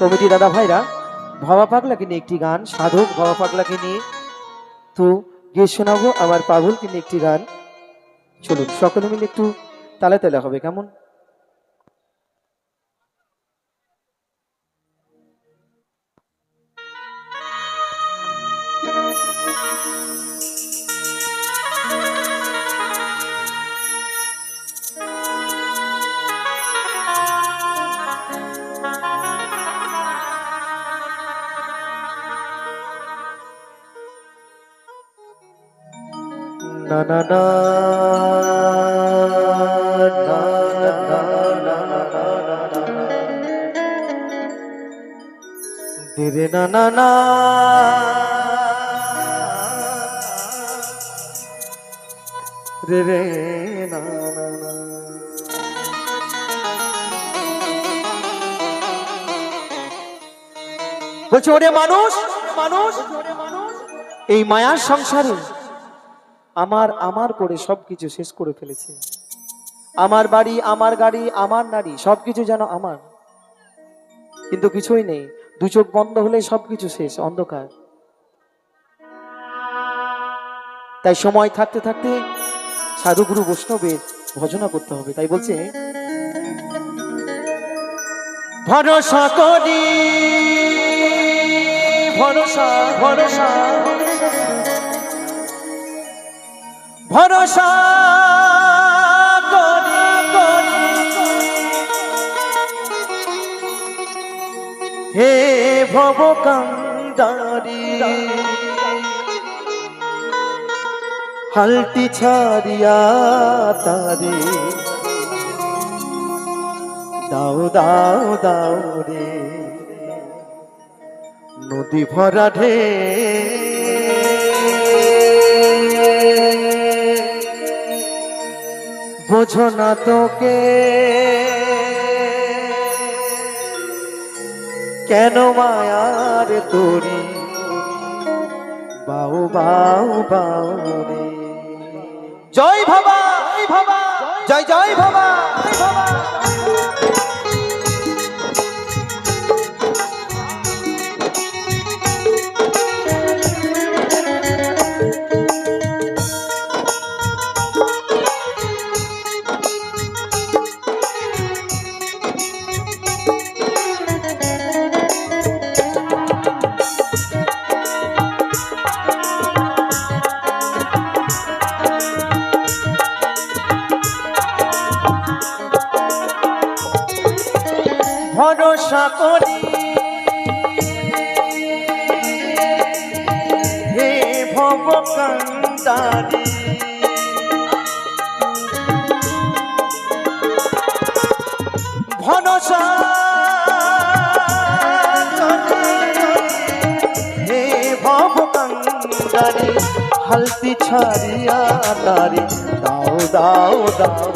Committee দাদা ভাইরা, ভাবা পাগলাকে নিয়ে একটি গান, সাধক ভাবা পাগলাকে নিয়ে। তো গিয়ে শোনাবো আমার পাগলকে নিয়ে একটি গান। চলুন, সকলে মিলে একটু তালে তালে হবে, কেমন? না না, না, না, না, না, না, না। দিরে না না না রে রে না না না বলছে ওরে মানুষ মানুষ এই মায়ার সংসারে আমার আমার করে সবকিছু শেষ করে ফেলেছে। আমার বাড়ি, আমার গাড়ি, আমার নারী, সবকিছু যেন আমার। কিন্তু কিছুই নেই। দু চোখ বন্ধ হলে সবকিছু শেষ, অন্ধকার। তাই সময় থাকতে থাকতে সাধুগুরু বৈষ্ণবের ভজনা করতে হবে। তাই বলছে, ভরসা করি, ভরসা ভরসা ভরসা হে ভব কান্দারি হালটি ছাড়িয়া তারে দাও দাও দাও রে নদী ভরা ঢে বোঝো না তোকে। কেন মায়ার তোরি? বাউ বাউ বাউ রে। জয় বাবা জয় বাবা জয় জয় বাবা ভরসা করি। হে ভব হালতি ছাড়িয়া তারি। দাও দাও দাও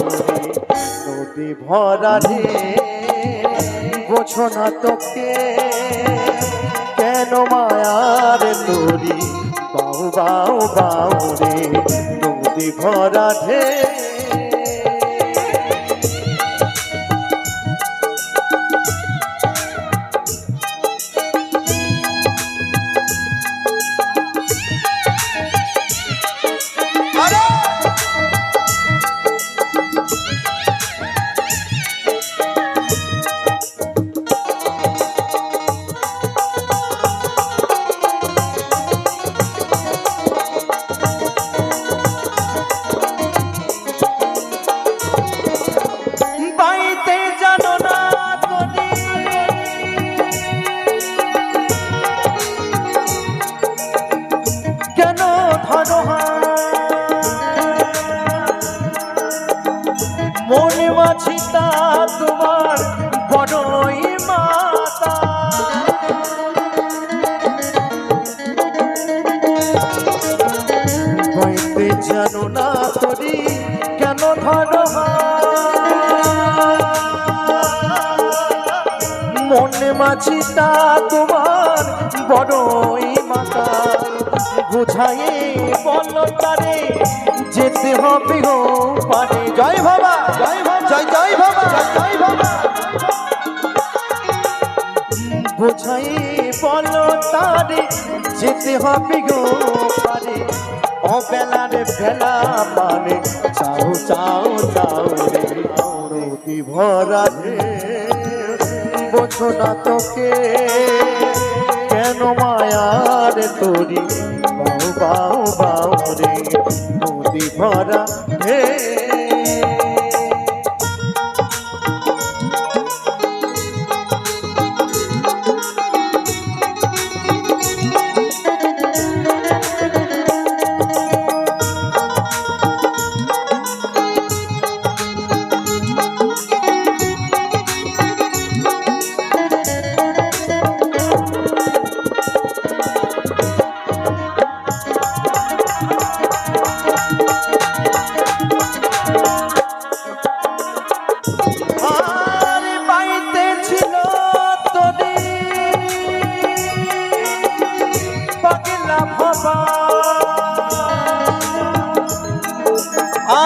রে ভরা রে বোঝো না তোকে। কেন মায়ার তোরি? বাউ বাউ বাউ রে নদী ভরা ঢে মনে মাছিতা তোমার বড়ই মাতা বাইতে জানো না তোরি কেন ধরো? মনে মাছিতা তোমার বড়ই বুঝাই বল তারে, যেতে হবে গো পারে। জয় বাবা, জয় জয় জয় বাবা জয় বাবা। বোঝাই বলো তারে, যেতে হবে গো পারে। অবেলার বেলা পারে। চাও চাও চাও রে নদী ভরা রে বোঝো না তোকে। কেন মায়ার তোরি? বাউ বাউ বাউ রে মোদি ভরা হে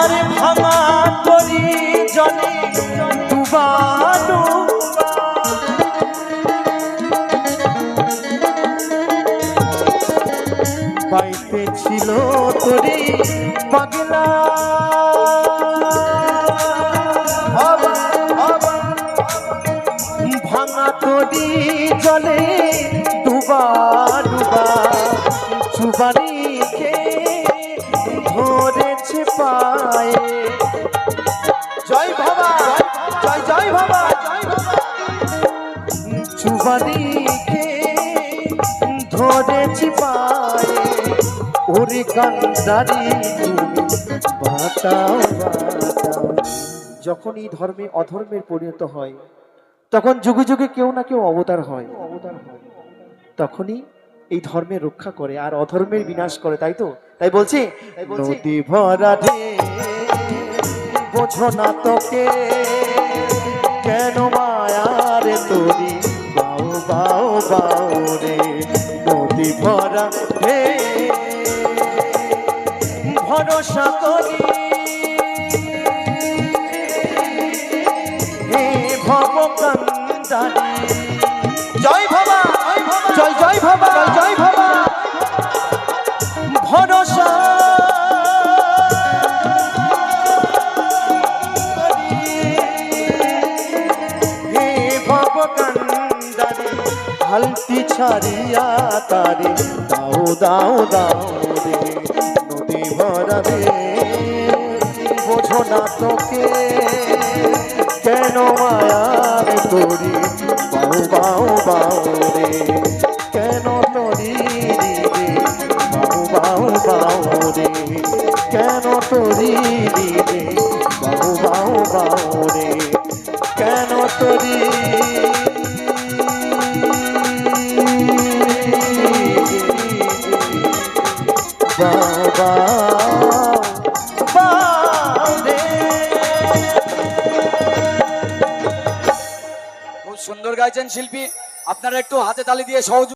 আরে ভাঙা করি জলে ডুবানো বাইতে ছিল তোরে পাগলা। ভাঙা তরি পায়ে জয় জয় জয় ধরেছি পায়ে। ওরে বাঁচাও বাঁচাও যখন এই ধর্মে অধর্মের পরিণত হয়, তখন যুগে যুগে কেউ না কেউ অবতার হয়। অবতার হয় তখনই এই ধর্মের রক্ষা করে আর অধর্মের বিনাশ করে, তাই তো? তাই বলছি? নদী ভরা বোঝো না তোকে। কেন মায়ার তোরি? বাউ বাউ বাউ রে, নদী ভরা ঢে ভরসা করি। ভব হালতি ছাড়িয়া তারে দাও দাও দাও রে নদী ভরা রে বোঝো না তোকে কেন মায়ার তোরি? বাউ বাউ বাউ রে কেন তোরি রে বাউ বাউ বাউ রে কেন তোরি রে বাউ বাউ বাউ রে কেন তোরি? শিল্পী আপনারা একটু হাতে তালি দিয়ে সহযোগ